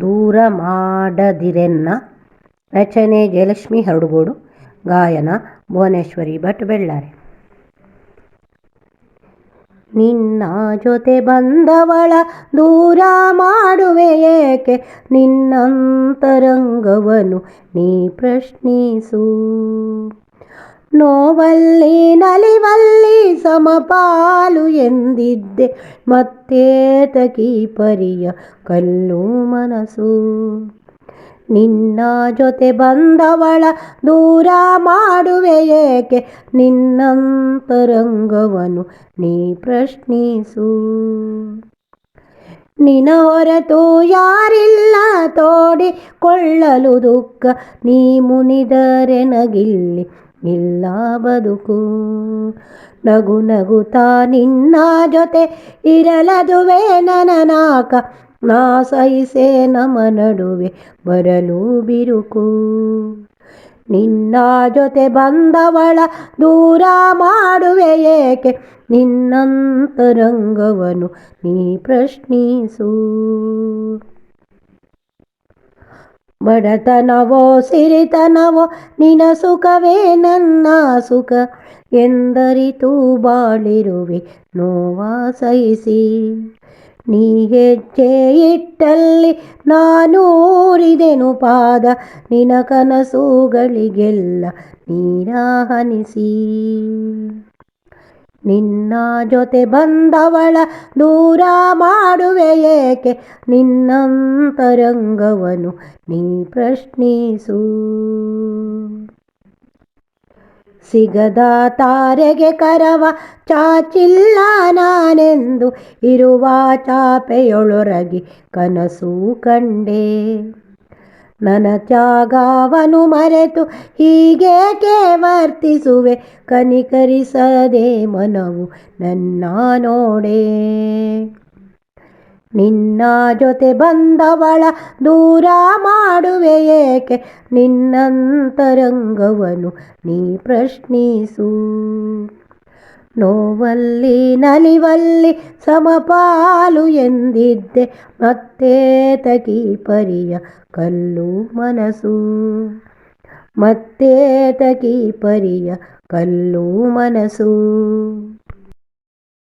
ದೂರ ಮಾಡದಿರೆನ್ನ. ರಚನೆ ಜಯಲಕ್ಷ್ಮಿ ಹರಡುಗೋಡು, ಗಾಯನ ಭುವನೇಶ್ವರಿ ಭಟ್ ಬೆಳ್ಳಾರೆ. ನಿನ್ನ ಜೊತೆ ಬಂದವಳ ದೂರ ಮಾಡುವೆ ಏಕೆ? ನಿನ್ನಂತರಂಗವನು ನೀ ಪ್ರಶ್ನಿಸು. ನೋವಲ್ಲಿ ನಲಿವಲ್ಲಿ ಸಮಪಾಲು ಎಂದಿದ್ದೆ. ಮತ್ತೆ ತಕಿ ಪರಿಯ ಕಲ್ಲು ಮನಸ್ಸು ನಿನ್ನ ಜೊತೆ ಬಂದವಳ ದೂರ ಮಾಡುವೆ ಏಕೆ? ನಿನ್ನಂತರಂಗವನು ನೀ ಪ್ರಶ್ನಿಸು. ನಿನ ಹೊರತು ಯಾರಿಲ್ಲ ತೋಡಿಕೊಳ್ಳಲು ದುಃಖ. ನೀ ಮುನಿದರೆ ನಗಿಲ್ಲಿ ಇಲ್ಲ ಬದುಕು. ನಗು ನಗುತ್ತಾ ನಿನ್ನ ಜೊತೆ ಇರಲದುವೆ ನನನಾಕ. ನಾ ಸಹಿಸೆ ನಮ ನಡುವೆ ಬರಲು ಬಿರುಕು. ನಿನ್ನ ಜೊತೆ ಬಂದವಳ ದೂರ ಮಾಡುವೆ ಏಕೆ? ನಿನ್ನಂತರಂಗವನು ನೀ ಪ್ರಶ್ನಿಸು. ಬಡತನವೋ, ಸಿರಿತನವೋ ನಿನ ಸುಖವೇ ನನ್ನ ಸುಖ ಎಂದರಿತು ಬಾಳಿರುವೆ, ನೋವ ಸಹಿಸಿ. ನೀ ಹೆಜ್ಜೆ ಇಟ್ಟಲ್ಲಿ ನಾನೂರಿದೆನು ಪಾದ ನಿನ ಕನಸುಗಳಿಗೆಲ್ಲ ನೀರ ಹನಿಸಿ ನಿನ್ನ ಜೊತೆ ಬಂದವಳ ದೂರ ಮಾಡುವೆ ಏಕೆ? ನಿನ್ನಂತರಂಗವನು ನೀ ಪ್ರಶ್ನಿಸು. ಸಿಗದ ತಾರೆಗೆ ಕರವ ಚಾಚಿಲ್ಲ ನಾನೆಂದು, ಇರುವ ಚಾಪೆಯೊಳೊರಗಿ ಕನಸು ಕಂಡೆ. ನನ್ನ ತ್ಯಾಗವನು ಮರೆತು ಹೀಗೇಕೆ ವರ್ತಿಸುವೆ? ಕನಿಕರಿಸದೆ ಮನವು ನನ್ನ ನೋಡೆ. ನಿನ್ನ ಜೊತೆ ಬಂದವಳ ದೂರ ಮಾಡುವೆ ಏಕೆ? ನಿನ್ನಂತರಂಗವನು ನೀ ಪ್ರಶ್ನಿಸು. ನೋವಲ್ಲಿ ನಲಿವಲ್ಲಿ ಸಮಪಾಲು ಎಂದಿದ್ದೆ ಮತ್ತೆ ತಗಿ ಪರಿಯ ಕಲ್ಲು ಮನಸ್ಸು ಮತ್ತೆ ತಗಿ ಪರಿಯ ಕಲ್ಲು ಮನಸ್ಸು